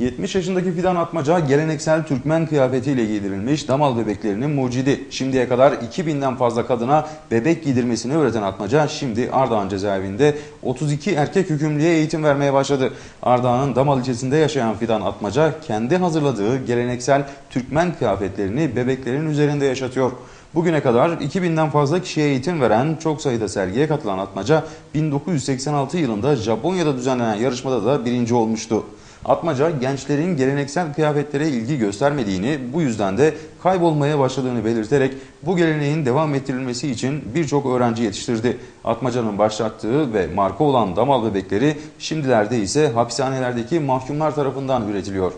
70 yaşındaki Fidan Atmaca geleneksel Türkmen kıyafetiyle giydirilmiş damal bebeklerinin mucidi. Şimdiye kadar 2000'den fazla kadına bebek giydirmesini öğreten Atmaca şimdi Ardahan cezaevinde 32 erkek hükümlüye eğitim vermeye başladı. Ardahan'ın Damal ilçesinde yaşayan Fidan Atmaca kendi hazırladığı geleneksel Türkmen kıyafetlerini bebeklerin üzerinde yaşatıyor. Bugüne kadar 2000'den fazla kişiye eğitim veren çok sayıda sergiye katılan Atmaca 1986 yılında Japonya'da düzenlenen yarışmada da birinci olmuştu. Atmaca gençlerin geleneksel kıyafetlere ilgi göstermediğini bu yüzden de kaybolmaya başladığını belirterek bu geleneğin devam ettirilmesi için birçok öğrenci yetiştirdi. Atmaca'nın başlattığı ve marka olan damal bebekleri şimdilerde ise hapishanelerdeki mahkumlar tarafından üretiliyor.